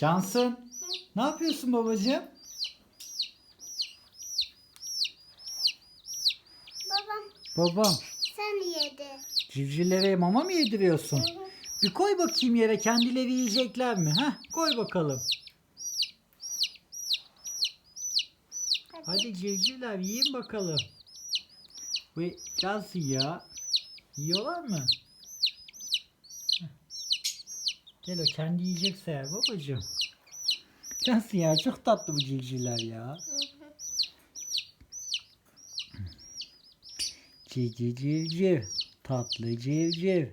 Cansın. Ne yapıyorsun babacığım? Babam Babam. sen yedi. Civcivlere mama mı yediriyorsun? Hı hı. Bir koy bakayım yere kendileri yiyecekler mi? Heh, koy bakalım. Hadi. Hadi civcivler yiyin bakalım. Ve Cansın ya. Yiyorlar mı? Heh. Gel o kendi yiyecekse eğer babacığım. Cansın ya çok tatlı bu civcivler ya. Cici civciv. Tatlı civciv.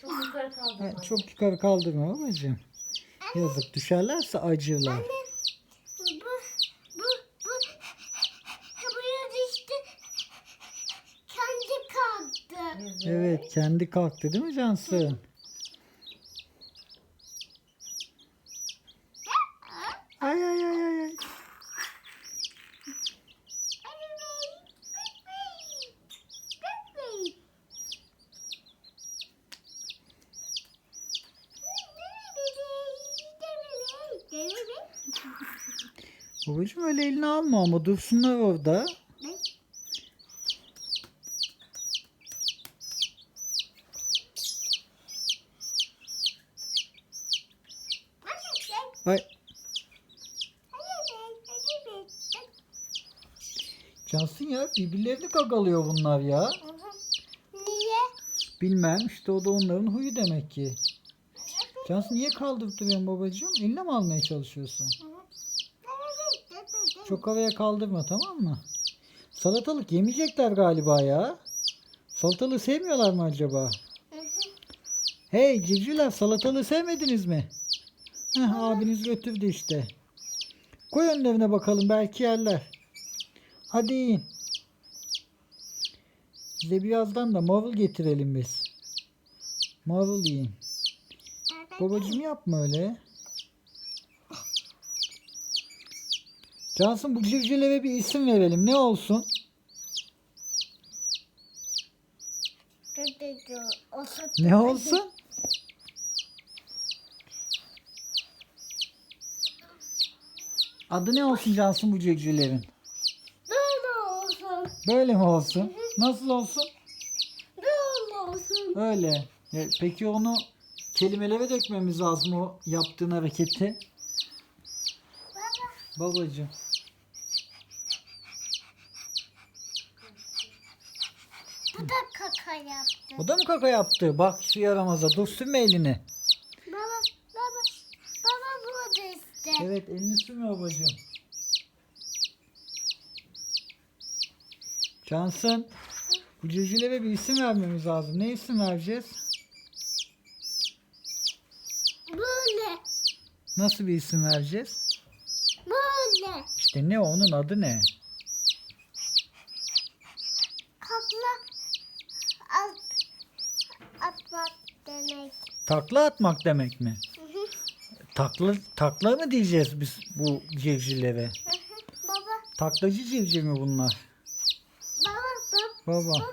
Çok yukarı kaldım. Ha, çok yukarı kaldırma babacığım. Yazık düşerlerse acırlar. Anne bu bu bu buraya düştü. Kendi kalktı. Evet kendi kalktı değil mi Cansın? Ay ay ay ay ay. Babacığım öyle eline alma ama dursunlar orada. Ay Cansın ya birbirlerini gagalıyor bunlar ya. Niye? Bilmem işte o da onların huyu demek ki. Cansın niye kaldırıp duruyorsun babacığım? Eline mi almaya çalışıyorsun? Çok havaya kaldırma tamam mı? Salatalık yemeyecekler galiba ya. Salatalığı sevmiyorlar mı acaba? Hey civcivler salatalığı sevmediniz mi? Heh, abiniz götürdü işte. Koy önlerine bakalım belki yerler. Hadi yiyin. Size birazdan da marul getirelim biz. Marul yiyin. Babacım yapma öyle. Cansın bu civcivlere bir isim verelim. Ne olsun? Ne olsun? Adı ne olsun Cansın bu civcivlerin? Böyle olsun. Böyle mi olsun? Nasıl olsun? Böyle olsun. Öyle. E, peki onu kelimelere dökmemiz lazım o yaptığın hareketi. Baba. Babacığım. Bu da kaka yaptı. O da mı kaka yaptı? Bak şu yaramaza. Dur sürme elini. Baba, baba, baba burada işte. Evet elini sürme babacığım. Cansın. Bu civcivlere bir isim vermemiz lazım. Ne isim vereceğiz? Böyle, Nasıl bir isim vereceğiz? böyle. İşte ne onun adı ne? Kakla at, atmak demek. Takla atmak demek mi? Hı hı, Takla, takla mı diyeceğiz biz bu civcivlere? hı hı. baba, Taklacı civciv mi bunlar? baba, baba, Baba. baba.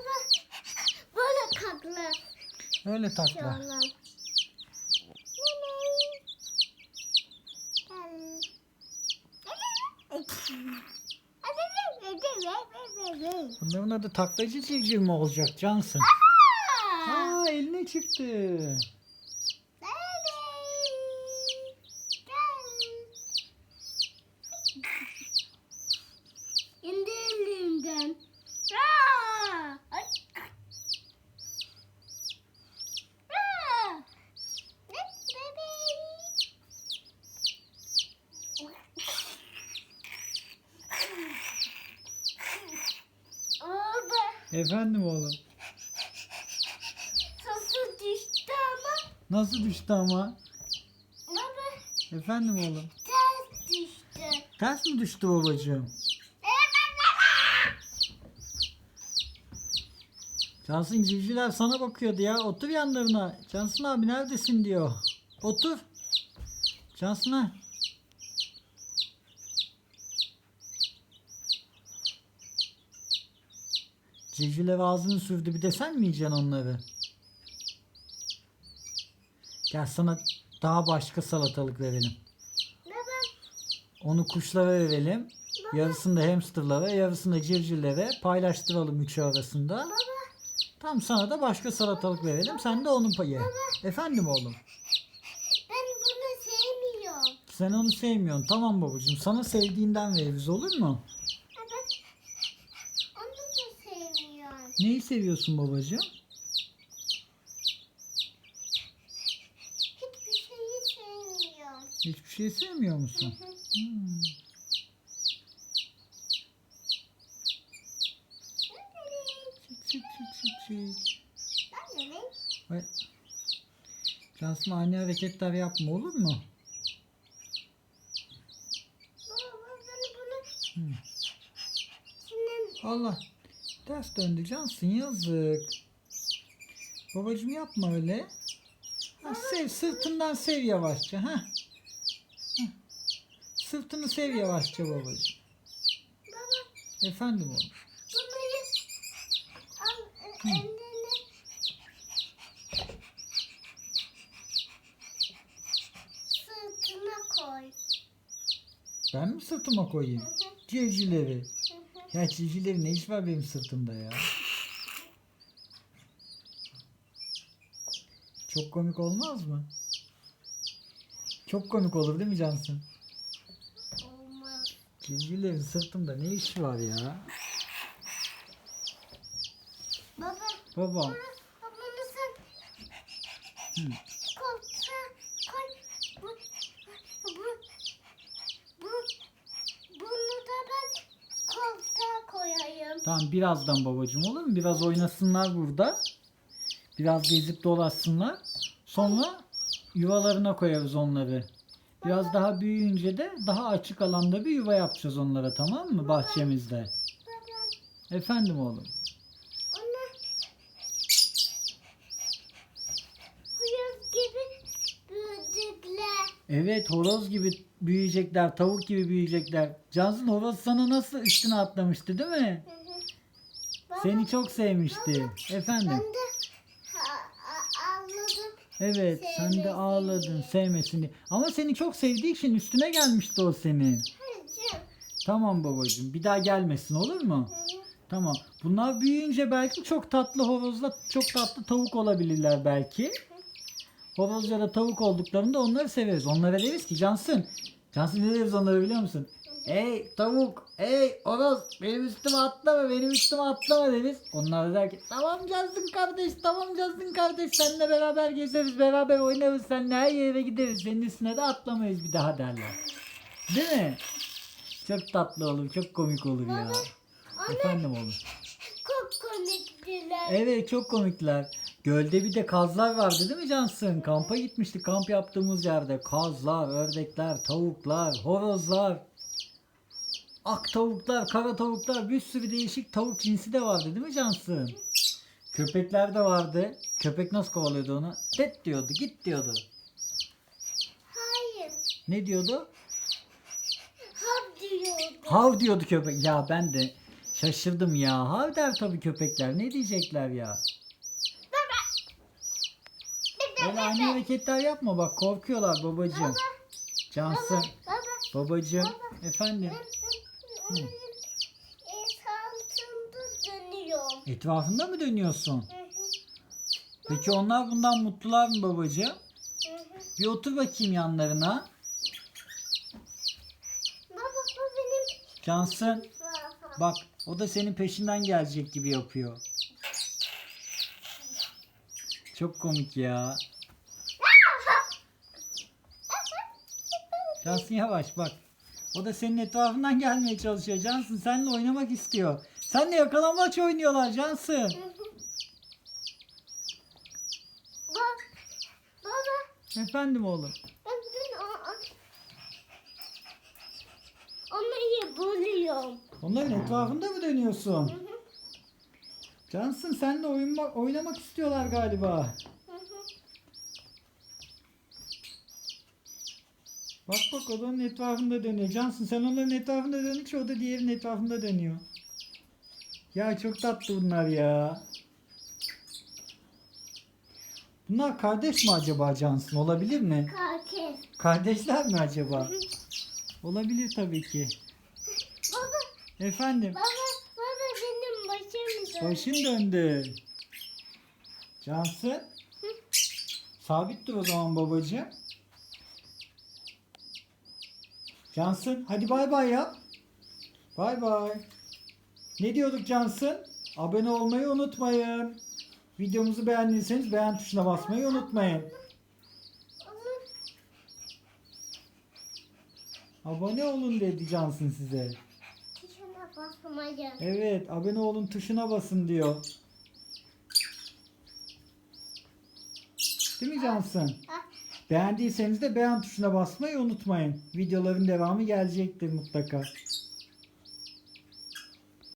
Böyle kakla Öyle takla. Bunların adı taklacı civciv mi olacak Cansın? Aa eline çıktı. İndi elimden. Aa! Ay. Aa! Ne bebeğim? Baba, Efendim oğlum. sosu düştü ama Nasıl düştü ama? baba Efendim oğlum. ters düştü. Ters mi düştü babacığım? Cansın civcivler sana bakıyordu ya. Otur yanlarına. Cansın abi neredesin diyor. Otur. Cansın ha. Civcivler ağzını sürdü bir de sen mi yiyeceksin onları? Gel sana daha başka salatalık verelim. Baba. Onu kuşlara verelim. Yarısını da hamsterlara, yarısını da civcivlere paylaştıralım üçü arasında. Baba. Tam sana da başka salatalık verelim. Sen de onun payı. Efendim oğlum. Ben bunu sevmiyorum. Sen onu sevmiyorsun. Tamam babacığım. Sana sevdiğinden veririz olur mu? Ama onu da sevmiyorum. Neyi seviyorsun babacığım? Hiçbir şeyi sevmiyorum. Hiçbir şey sevmiyor musun? Hmm. Çık çık çık çık çık. Ben de ne? Ay. Cansın ani hareketler yapma olur mu? Baba ben bunu Hmm. Allah. Ters döndü Cansın yazık. Babacığım yapma öyle. Ha, sev sırtından sev yavaşça. Ha. Sırtını sev yavaşça babacığım. baba Efendim oğlum. bunları al eline sırtına koy. Ben mi sırtıma koyayım? Hı Ya civcivlerin ne iş var benim sırtımda ya? Çok komik olmaz mı? Çok komik olur değil mi Cansın? Olmaz. Civcivlerin sırtımda ne iş var ya? Baba Babam. bunu sen Hı. koltuğa koy. Bu, bu, bu, bunu da ben koltuğa koyayım. Tamam birazdan babacığım olur mu? Biraz oynasınlar burada. Biraz gezip dolaşsınlar. Sonra yuvalarına koyarız onları. Biraz daha büyüyünce de daha açık alanda bir yuva yapacağız onlara tamam mı bahçemizde? Baba Efendim oğlum. gibi. Evet horoz gibi büyüyecekler, tavuk gibi büyüyecekler. Cansın horoz sana nasıl üstüne atlamıştı değil mi? Hı Seni çok sevmişti. Efendim. Ben de ağladım. Evet sen de Sevmesini. ağladın sevmesini. Ama seni çok sevdiği için üstüne gelmişti o. Hacım. Tamam babacığım bir daha gelmesin olur mu? Tamam. Bunlar büyüyünce belki çok tatlı horozla çok tatlı tavuk olabilirler belki. Horoz ya da tavuk olduklarında onları severiz. Onlara deriz ki Cansın. Cansın ne deriz onlara biliyor musun? Ey tavuk, ey horoz benim üstüme atlama, benim üstüme atlama deriz. Onlar da der ki tamam Cansın kardeş, tamam Cansın kardeş seninle beraber gezeriz, beraber oynarız, seninle her yere gideriz. Senin üstüne de atlamayız bir daha derler. Değil mi? Çok tatlı olur, çok komik olur ya. Efendim oğlum. Çok komiktiler. Evet çok komikler. Gölde bir de kazlar vardı değil mi Cansın? Kampa gitmiştik kamp yaptığımız yerde. Kazlar, ördekler, tavuklar, horozlar. Ak tavuklar, kara tavuklar bir sürü değişik tavuk cinsi de vardı değil mi Cansın? Köpekler de vardı. Köpek nasıl kovalıyordu onu? Tet diyordu, git diyordu. Hayır. Ne diyordu? Hav diyordu. Hav diyordu köpek. Ya ben de şaşırdım ya. Hav der tabii köpekler. Ne diyecekler ya? Öyle ani hareketler yapma bak korkuyorlar babacığım. Cansın. Baba. Babacığım. Efendim. Onun etrafında dönüyorum. Etrafında mı dönüyorsun? Hı hı, Peki onlar bundan mutlular mı babacığım? hı hı. Bir otur bakayım yanlarına. Baba bu benim Cansın. Bak o da senin peşinden gelecek gibi yapıyor. Çok komik ya. Cansın yavaş bak. O da senin etrafından gelmeye çalışıyor. Cansın seninle oynamak istiyor. Seninle yakalanmaç oynuyorlar Cansın. Bak. Baba. Efendim oğlum. Ben, ben o, o, onu buluyorum. Onların etrafında mı dönüyorsun? Cansın seninle oyunma, oynamak istiyorlar galiba. hı hı. Bak bak o da onun etrafında dönüyor. Cansın sen onların etrafında döndükçe o da diğerinin etrafında dönüyor. Ya çok tatlı bunlar ya. Bunlar kardeş mi acaba Cansın? Olabilir mi? Kalkes. Kardeşler mi acaba? Olabilir tabii ki. Baba, Efendim. baba, baba benim başım dönüyor. Başın döndü. Cansın. Sabit dur o zaman babacığım. Cansın hadi bay bay yap. Bay bay. Ne diyorduk Cansın? Abone olmayı unutmayın. Videomuzu beğendiyseniz beğen tuşuna basmayı unutmayın. Abone olun dedi Cansın size. Tuşuna basmayın. Evet abone olun tuşuna basın diyor. Değil mi Cansın? Ah, Beğendiyseniz de beğen tuşuna basmayı unutmayın. Videoların devamı gelecektir mutlaka.